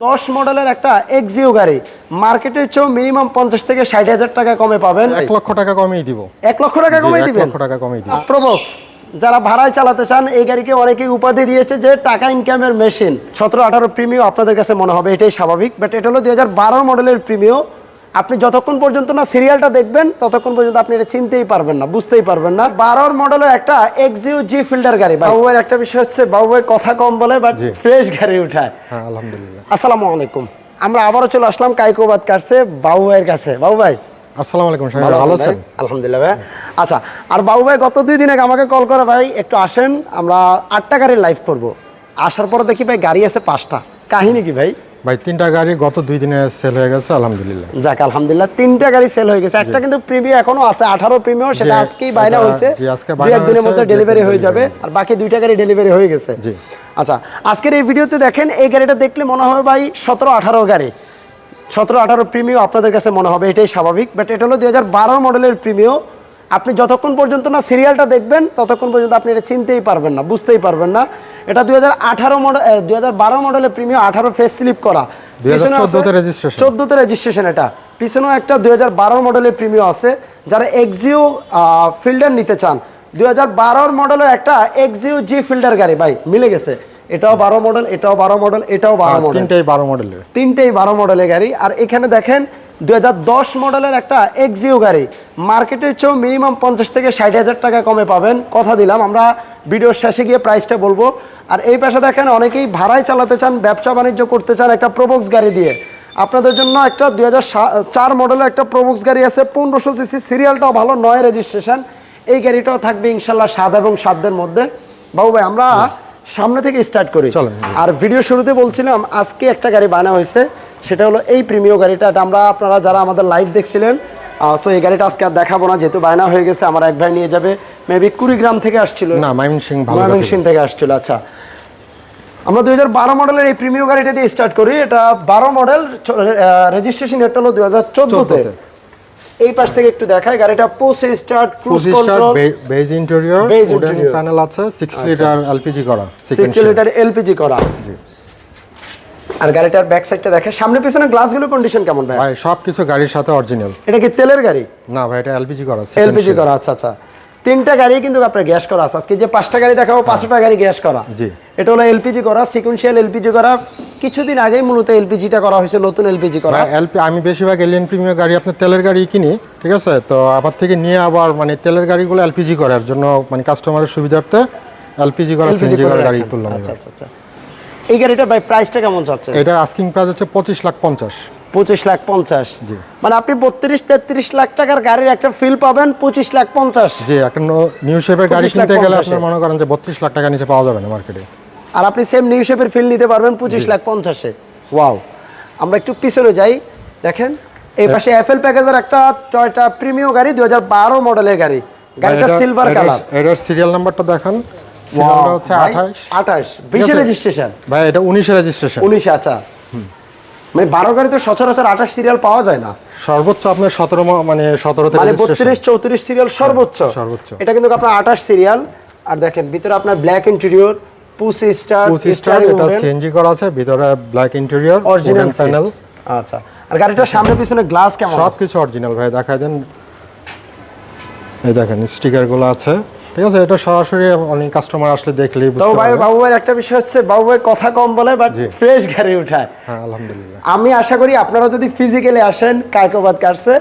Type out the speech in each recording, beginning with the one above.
দশ মডেলের একটা এক্সিও গাড়ি। মার্কেটের চেয়েও মিনিমাম পঞ্চাশ থেকে ষাট হাজার টাকা কমে পাবেন। এক লক্ষ টাকা কমিয়ে দিব। এক লক্ষ টাকা কমে দিবেন? লক্ষ টাকা কমিয়ে দিব। প্রবক্স যারা ভাড়ায় চালাতে চান এই গাড়িকে অনেকেই উপাধি দিয়েছে যে টাকা ইনকামের মেশিন সতেরো আঠারো প্রিমিও আপনাদের কাছে মনে হবে এটাই স্বাভাবিক। বাট এটা হলো দুই হাজার বারো মডেলের প্রিমিও আপনি যতক্ষণ পর্যন্ত না সিরিয়ালটা দেখবেন ততক্ষণ পর্যন্ত আপনি এটা চিনতেই পারবেন না বুঝতেই পারবেন না। বারোর মডেলের একটা এক্সিও জি ফিল্টার গাড়ি বাবু ভাইয়ের একটা বিষয় হচ্ছে বাবু ভাই কথা কম বলে বাট ফ্রেশ গাড়ি উঠায়। হ্যাঁ আলহামদুলিল্লাহ। আসসালামু আলাইকুম। আমরা আবারও চলে আসলাম কাইকোবাদ কাছে বাবু ভাইয়ের কাছে। বাবু ভাই আসসালামু আলাইকুম ভালো আছেন আছেন? আলহামদুলিল্লাহ ভাই। আচ্ছা আর বাবু ভাই গত দুই দিন আগে আমাকে কল করে ভাই একটু আসেন। আমরা আটটা গাড়ির লাইভ করব। আসার পরে দেখি ভাই গাড়ি আছে পাঁচটা। কাহিনী কি ভাই? ভাই তিনটা গাড়ি গত দুই দিনে সেল হয়ে গেছে আলহামদুলিল্লাহ। যাক আলহামদুলিল্লাহ তিনটা গাড়ি সেল হয়ে গেছে। একটা কিন্তু প্রিমিয়াম এখনও আছে প্রিমিয়াম সেটা আজকেই বাইরে হয়েছে। দুই একদিনের মধ্যে ডেলিভারি হয়ে যাবে আর বাকি দুইটা গাড়ি ডেলিভারি হয়ে গেছে। জি। আচ্ছা আজকের এই ভিডিওতে দেখেন এই গাড়িটা দেখলে মনে হবে ভাই সতেরো আঠারো গাড়ি। সতেরো আঠারো প্রিমিও আপনাদের কাছে মনে হবে এটাই স্বাভাবিক। বাট এটা হলো দুই হাজার বারো মডেলের প্রিমিও আপনি যতক্ষণ পর্যন্ত না সিরিয়ালটা দেখবেন ততক্ষণ পর্যন্ত আপনি এটা চিনতেই পারবেন না বুঝতেই পারবেন না। এটা দুই হাজার আঠারো মডেল দুই হাজার বারো মডেলের প্রিমিও আঠারো ফেস স্লিপ করা। 2014 তে registration। চোদ্দোতে রেজিস্ট্রেশন এটা। পিছনেও একটা দুই হাজার বারো মডেলের প্রিমিও আছে। যারা এক্সিও ফিল্ডার নিতে চান দুই হাজার বারোর মডেলের একটা এক্সিও জি ফিল্ডার গাড়ি ভাই মিলে গেছে। এটাও বারো মডেল এটাও বারো মডেল এটাও বারো মডেল তিনটাই বারো মডেলের তিনটেই বারো মডেলের গাড়ি। আর এখানে দেখেন দু হাজার দশ মডেলের একটা এক্সিও গাড়ি। মার্কেটের চেয়েও মিনিমাম পঞ্চাশ থেকে ষাট হাজার টাকা কমে পাবেন। কথা দিলাম আমরা ভিডিওর শেষে গিয়ে প্রাইসটা বলব। আর এই পাশে দেখেন অনেকেই ভাড়ায় চালাতে চান ব্যবসা বাণিজ্য করতে চান একটা প্রবক্স গাড়ি দিয়ে। আপনাদের জন্য একটা দুই চার মডেলের একটা প্রবক্স গাড়ি আছে পনেরোশো সিসি সিরিয়ালটাও ভালো নয় রেজিস্ট্রেশন এই গাড়িটাও থাকবে ইনশাল্লাহ সাত এবং সাতদের মধ্যে। বাবু ভাই আমরা সামনে থেকে স্টার্ট করি। আর ভিডিও শুরুতে বলছিলাম আজকে একটা গাড়ি বানা হয়েছে। সেটা হলো এই প্রিমিয় গাড়িটা। এটা আমরা আপনারা যারা আমাদের লাইভ দেখছিলেন সো এই গাড়িটা আজকে আর দেখাবো না যেহেতু বায়না হয়ে গেছে আমার এক ভাই নিয়ে যাবে। মেবি কুড়িগ্রাম থেকে আসছিল। না মাইমিন সিং ভালো ময়মনসিংহ থেকে আসছিল আচ্ছা। আমরা দুই হাজার বারো মডেলের এই প্রিমিয় গাড়িটা দিয়ে স্টার্ট করি। এটা বারো মডেল রেজিস্ট্রেশন এটা হলো দুই হাজার চোদ্দোতে। এই পাশ থেকে একটু দেখায় গাড়িটা push start cruise control beige interior Base wooden panel আছে সিক্স লিটার এলপিজি করা সিক্স sequential। লিটার এলপিজি করা। জি। আর গাড়িটার ব্যাক সাইডটা দেখে সামনে পিছনে গ্লাসগুলো কন্ডিশন কেমন ভাই? ভাই সব কিছু গাড়ির সাথে অরিজিনাল এটা কি তেলের গাড়ি? না ভাই এটা এলপিজি করা আছে এলপিজি করা আচ্ছা আচ্ছা। তিনটা গাড়ি কিন্তু আপনার গ্যাস করা আছে। আজকে যে পাঁচটা গাড়ি দেখাবো পাঁচটা গাড়ি গ্যাস করা। জি। এটা হলো এলপিজি করা সিকুয়েন্সিয়াল এলপিজি করা। কিছুদিন আগেই মূলত এলপিজিটা করা হয়েছে নতুন এলপিজি করা। এলপি আমি বেশিরভাগ এলিয়ান প্রিমিয়ার গাড়ি আপনার তেলের গাড়ি কিনি ঠিক আছে? তো আমার থেকে নিয়ে আবার মানে তেলের গাড়িগুলো এলপিজি করার জন্য মানে কাস্টমারের সুবিধার্থে এলপিজি করা সিএনজি করে করা গাড়ি তুললাম আচ্ছা আচ্ছা আচ্ছা। এই গাড়িটা ভাই প্রাইসটা কেমন চাচ্ছে এটা আস্কিং প্রাইস হচ্ছে পঁচিশ লাখ পঞ্চাশ। পঁচিশ লাখ পঞ্চাশ? জি। মানে আপনি বত্রিশ তেত্রিশ লাখ টাকার গাড়ির একটা ফিল পাবেন পঁচিশ লাখ পঞ্চাশ। একটা নিউ শেপের গাড়ি কিনতে গেলে 50 আপনার মনে করেন যে বত্রিশ লাখ টাকা নিচে পাওয়া যাবে না মার্কেটে আর আপনি সেম নিউ শেপের ফিল নিতে পারবেন পঁচিশ লাখ পঞ্চাশে। ওয়াও আমরা একটু পিছনে যাই দেখেন। এই পাশে এফএল প্যাকেজের একটা টয়টা প্রিমিয়াম গাড়ি দুই হাজার বারো মডেলের গাড়ি। গাড়িটা সিলভার কালার এটার সিরিয়াল নাম্বারটা দেখান। সিরিয়ালটা হচ্ছে আঠাশ। আঠাশ। বিশে রেজিস্ট্রেশন ভাই এটা উনিশে রেজিস্ট্রেশন উনিশে আচ্ছা। মানে বারো গাড়ি তো সচরাচর আঠাশ সিরিয়াল পাওয়া যায় না। সর্বোচ্চ আপনার সতেরো মানে সতেরোতে মানে রেজিস্ট্রেশন বত্রিশ চৌত্রিশ সিরিয়াল সর্বোচ্চ। সর্বোচ্চ। এটা কিন্তু আপনার আঠাশ সিরিয়াল আর দেখেন ভিতরে আপনার black interior push start start এটা সিএনজি করা আছে ভিতরে ব্ল্যাক ইন্টেরিয়র অরিজিনাল প্যানেল আচ্ছা। আর গাড়িটার সামনে পিছনে গ্লাস কেমন সব আছে? কিছু অরিজিনাল ভাই দেখাই দেন। এই দেখেন স্টিকারগুলো আছে। ঠিক আছে এটা সরাসরি অনেক কাস্টমার আসলে দেখলেই তো ভাই বাবু ভাইয়ের একটা বিষয় হচ্ছে বাবু ভাই কথা কম বলে বাট ফ্রেশ গাড়ি উঠায়। হ্যাঁ আলহামদুলিল্লাহ। আমি আশা করি আপনারা যদি ফিজিক্যালি আসেন কায়কোবাদ কাটছে।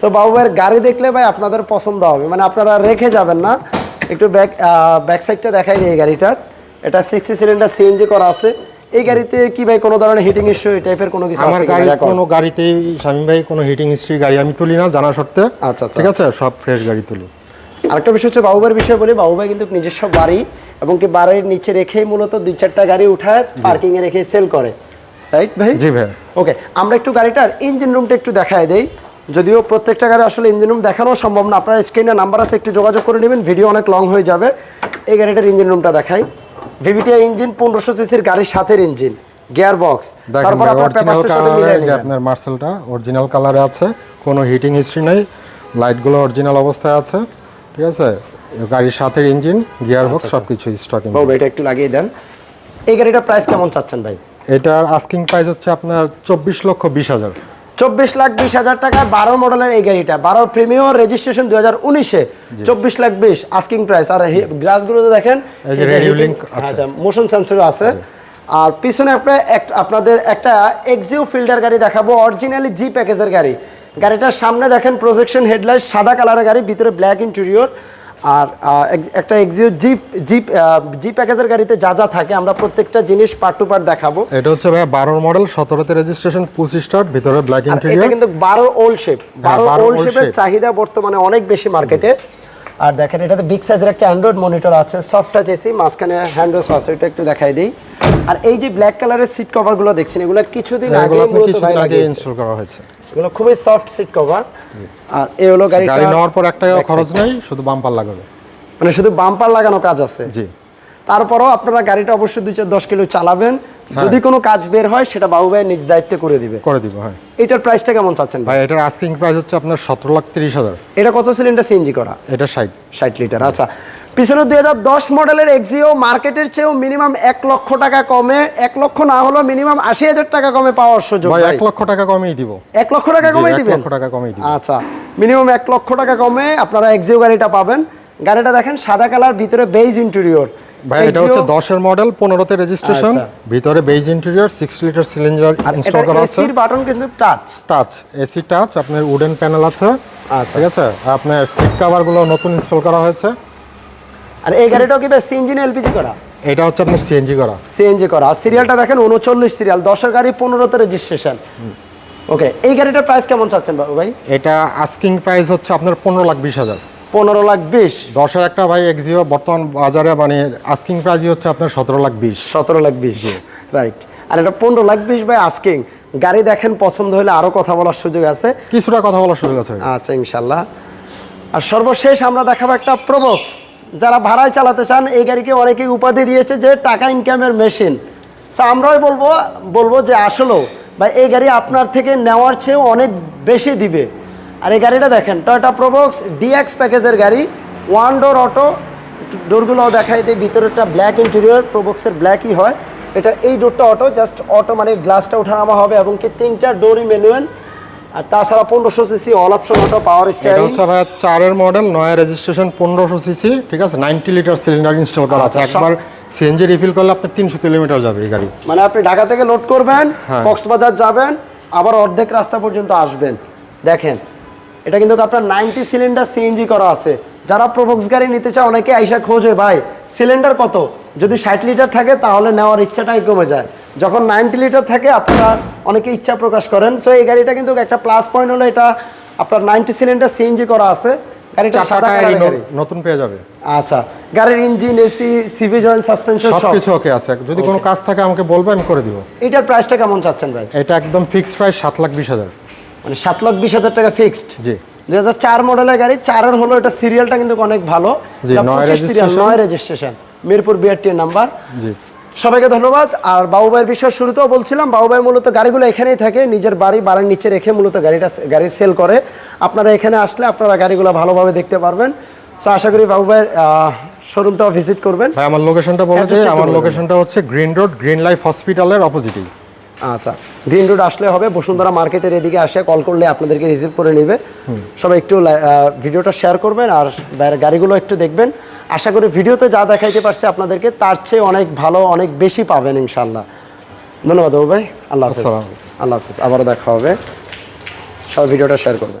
সো বাবু ভাইয়ের গাড়ি দেখলে ভাই আপনাদের পছন্দ হবে। মানে আপনারা রেখে যাবেন না। একটু ব্যাক ব্যাক সাইডটা দেখাই দিই এই গাড়িটার এটা সিক্সটি সিলিন্ডার সিএনজি করা আছে। এই গাড়িতে কি ভাই কোনো ধরনের হিটিং ইস্যু এই টাইপের কোনো কিছু আমার গাড়ি কিনা গাড়িতেই শামীম ভাই কোনো হিটিং হিস্ট্রি গাড়ি আমি তুলি না জানা সত্ত্বে। আচ্ছা, আচ্ছা। ঠিক আছে সব ফ্রেশ গাড়ি তুলি। আরেকটা বিষয় হচ্ছে বাবুভাইয়ের বিষয়ে বলি বাবুভাই কিন্তু নিজস্ব বাড়ি এবং কি বাড়ির নিচে রেখেই মূলত দুই চারটা গাড়ি উঠায় পার্কিং এ রেখে সেল করে। রাইট ভাই? জি ভাই। ওকে আমরা একটু গাড়িটার ইঞ্জিন রুমটা একটু দেখায় দেই। যদিও প্রত্যেকটা গাড়ি আসলে ইঞ্জিন রুম দেখানো সম্ভব না। আপনার স্ক্রিনে নাম্বার আছে একটু যোগাযোগ করে নেবেন ভিডিও অনেক লং হয়ে যাবে। এই গাড়িটার ইঞ্জিন রুমটা দেখাই। ভিভিটিআই ইঞ্জিন পনেরোশো সিসির গাড়ির সাথের ইঞ্জিন গিয়ার বক্স তারপর আপনার পেপারসের সাথে মিলিয়ে কালারে নেবেন। আপনার মার্সেলটা অরিজিনাল কালারে আছে কোনো হিটিং হিস্ট্রি নেই লাইটগুলো অরিজিনাল অবস্থায় আছে। ঠিক আছে? গাড়ির সাথে ইঞ্জিন গিয়ার বক্স সব কিছু স্টকিং বাবু এটা একটু লাগিয়ে দেন। এই গাড়িটার প্রাইস কেমন চাচ্ছেন ভাই? এটার আস্কিং প্রাইস হচ্ছে আপনার চব্বিশ লক্ষ বিশ হাজার। চব্বিশ লাখ বিশ হাজার টাকা বারো মডেলের এই গাড়িটা। বারো প্রিমিয়ার রেজিস্ট্রেশন দুই হাজার উনিশে। চব্বিশ লাখ বিশ আস্কিং প্রাইস আর গ্লাসগুলো দেখেন। আচ্ছা মোশন সেন্সরও আছে। আর পিছনে আপনার আপনাদের একটা এক্সিও ফিল্ডার গাড়ি দেখাবো অরিজিনালি জি প্যাকেজের গাড়ি। গাড়িটার সামনে দেখেন প্রজেকশন হেডলাইট সাদা কালারের গাড়ি ভিতরে ব্ল্যাক ইন্টেরিয়র আর একটা এক্সিও জিপ জিপ জি প্যাকেজের গাড়িতে যা যা থাকে আমরা প্রত্যেকটা জিনিস পার্ট টু পার্ট দেখাবো। এটা হচ্ছে ভাই বারোর মডেল সতেরোতে রেজিস্ট্রেশন পঁচিশ স্টার্ট ভিতরে ব্ল্যাক আর এটা কিন্তু বারো ওল্ড শেপ বারো 12 ওল্ড শেপের চাহিদা বর্তমানে অনেক বেশি মার্কেটে আর দেখেন এটাতে বিগ সাইজের একটা অ্যান্ড্রয়েড মনিটর আছে সফট টাচ এসি মাঝখানে হ্যান্ডওয়াশ আছে এটা একটু দেখাই দিই। আর এই যে ব্ল্যাক কালারের সিট কভারগুলো দেখছেন এগুলো কিছুদিন আগে এগুলো মূলত ভাই আগে লাগিয়েছে। ইনস্টল করা হয়েছে। এগুলো খুবই সফট সিট কভার আর এই হলো গাড়ি গাড়ি নেওয়ার পর একটা খরচ। নেই শুধু বাম্পার লাগাবে। মানে শুধু বাম্পার লাগানো কাজ আছে। জি। তারপরও আপনারা গাড়িটা অবশ্যই দুই চার দশ কিলো চালাবেন। হ্যাঁ। যদি কোনো কাজ বের হয় সেটা বাবু ভাই নিজ দায়িত্বে করে দিবে। করে দিব হ্যাঁ। এটার প্রাইসটা কেমন চাচ্ছেন ভাই? এটার আস্কিং প্রাইস হচ্ছে আপনার সতেরো লাখ তিরিশ হাজার। এটা কত সিলিন্ডার সিএনজি করা? এটা ষাট। ষাট লিটার আচ্ছা। পিছনে দুই হাজার দশ মডেলের এক্সিও মার্কেটের চেয়েও মিনিমাম এক লক্ষ টাকা কমে। এক লক্ষ না হলেও মিনিমাম আশি হাজার টাকা কমে পাওয়ার সুযোগ ভাই। এক লক্ষ টাকা কমেই দিব। এক লক্ষ টাকা জি, কমে এক দিবেন? লক্ষ টাকা কমেই দিব। আচ্ছা। মিনিমাম এক লক্ষ টাকা কমে আপনারা এক্সিও গাড়িটা পাবেন। গাড়িটা দেখেন সাদা কালার ভিতরে বেজ ইন্টেরিয়র ভাই এটা হচ্ছে দশের মডেল পনেরোতে রেজিস্ট্রেশন আচ্ছা। ভিতরে beige interior six litre cylinder install করা আছে। এসির বাটন কিন্তু টাচ টাচ এসি টাচ আপনার উডেন প্যানেল আছে। আচ্ছা। ঠিক আছে? আপনার সিট কাভারগুলো নতুন ইনস্টল করা হয়েছে। আর এই গাড়িটাও কি বেশ ইঞ্জিন এলপিজি করা? এটা হচ্ছে আপনার সিএনজি করা। সিএনজি করা। আর সিরিয়ালটা দেখেন উনচল্লিশ সিরিয়াল দশের গাড়ি পনেরোতে রেজিস্ট্রেশন ওকে এই গাড়িটার প্রাইস কেমন চাচ্ছেন বাবু ভাই? এটা আস্কিং প্রাইস হচ্ছে আপনার পনেরো লাখ বিশ হাজার। পনেরো লাখ বিশ। দশের একটা ভাই এক্সিও বর্তমান বাজারে মানে আস্কিং প্রাইসই হচ্ছে আপনার সতেরো লাখ বিশ। সতেরো লাখ বিশ রাইট আর এটা পনেরো লাখ বিশ বাই আস্কিং গাড়ি দেখেন পছন্দ হলে আরও কথা বলার সুযোগ আছে। কিছুটা কথা বলার সুযোগ আছে। আচ্ছা ইনশাল্লাহ। আর সর্বশেষ আমরা দেখাবো একটা প্রবক্স যারা ভাড়ায় চালাতে চান এই গাড়িকে অনেকেই উপাধি দিয়েছে যে টাকা ইনকামের মেশিন সো আমরাই বলব বলব যে আসলেও বা এই গাড়ি আপনার থেকে নেওয়ার চেয়েও অনেক বেশি দিবে। আর এই গাড়িটা দেখেন টয়টা প্রবক্স ডিএক্স প্যাকেজের গাড়ি ওয়ান ডোর অটো ডোরগুলোও দেখাই দেয় ভিতরেরটা ব্ল্যাক ইন্টেরিয়র প্রবক্সের ব্ল্যাকই হয়। এটা এই ডোরটা অটো জাস্ট অটো মানে গ্লাসটা ওঠানামা হবে এবং কি তিনটা ডোরই ম্যানুয়াল আর তাছাড়া পনেরোশো CC all option auto power style হচ্ছে ভাই চারের মডেল নয় রেজিস্ট্রেশন পনেরোশো সিসি ঠিক আছে? নাইনটি লিটার সিলিন্ডার ইনস্টল করা আছে। আচ্ছা, একবার সিএনজি রিফিল করলে আপনার তিনশো কিলোমিটার যাবে এই গাড়ি। মানে আপনি ঢাকা থেকে লোড করবেন হ্যাঁ। কক্সবাজার যাবেন আবার অর্ধেক রাস্তা পর্যন্ত আসবেন। দেখেন এটা কিন্তু আপনার নাইনটি সিলিন্ডার সিএনজি করা আছে। যারা প্রবক্স গাড়ি নিতে চায় অনেকে আইসা খোঁজে ভাই সিলিন্ডার কত? যদি ষাট লিটার থাকে তাহলে নেওয়ার ইচ্ছাটাই কমে যায়। যখন নাইনটি লিটার থাকে আপনারা অনেকে ইচ্ছা প্রকাশ করেন। সো এই গাড়িটা কিন্তু একটা প্লাস পয়েন্ট হলো এটা আপনার নাইনটি সিলিন্ডার সিএনজি করা আছে। গাড়িটা সাদা গাড়ি। নতুন পেয়ে যাবে। আচ্ছা গাড়ির engine AC CV joint suspension সব। কিছু ওকে আছে। যদি কোনো কাজ থাকে আমাকে বলবেন করে দিব। এটার প্রাইসটা কেমন চাচ্ছেন ভাই? এটা একদম ফিক্সড প্রাইস সাত লাখ বিশ হাজার। মানে সাত লাখ বিশ হাজার টাকা ফিক্সড জি। দুই হাজার চার মডেলের গাড়ি চারের হলো এটা সিরিয়ালটা কিন্তু অনেক ভালো। নয় 25 সিরিয়াল নয় রেজিস্ট্রেশন মিরপুর বিআরটি নাম্বার জি। সবাইকে ধন্যবাদ। আর বাবু ভাইয়ের বিষয় শুরুতেও বলছিলাম বাবু ভাই মূলত গাড়িগুলো এখানেই থাকে নিজের বাড়ি বাড়ির নিচে রেখে মূলত গাড়িটা গাড়ি সেল করে। আপনারা এখানে আসলে আপনারা গাড়িগুলো ভালোভাবে দেখতে পারবেন। সো আশা করি বাবু ভাইয়ের শোরুমটাও ভিজিট করবেন। ভাই আমার লোকেশনটা বলে Address দিই টা একটু আমার লোকেশনটা হচ্ছে গ্রিন রোড গ্রিন লাইফ হসপিটালের অপোজিটেই আচ্ছা গ্রিন রোড আসলে হবে বসুন্ধরা মার্কেটের এদিকে আসে কল করলে আপনাদেরকে রিসিভ করে নেবে। সবাই একটু ভিডিওটা শেয়ার করবেন আর গাড়িগুলো একটু দেখবেন। আশা করি ভিডিওতে যা দেখাইতে পারছে আপনাদেরকে তার চেয়ে অনেক ভালো অনেক বেশি পাবেন ইনশাল্লাহ ধন্যবাদ বাবু ভাই আল্লাহ হাফিজ। আল্লাহ হাফিজ আবারও দেখা হবে। সবাই ভিডিওটা শেয়ার করবেন।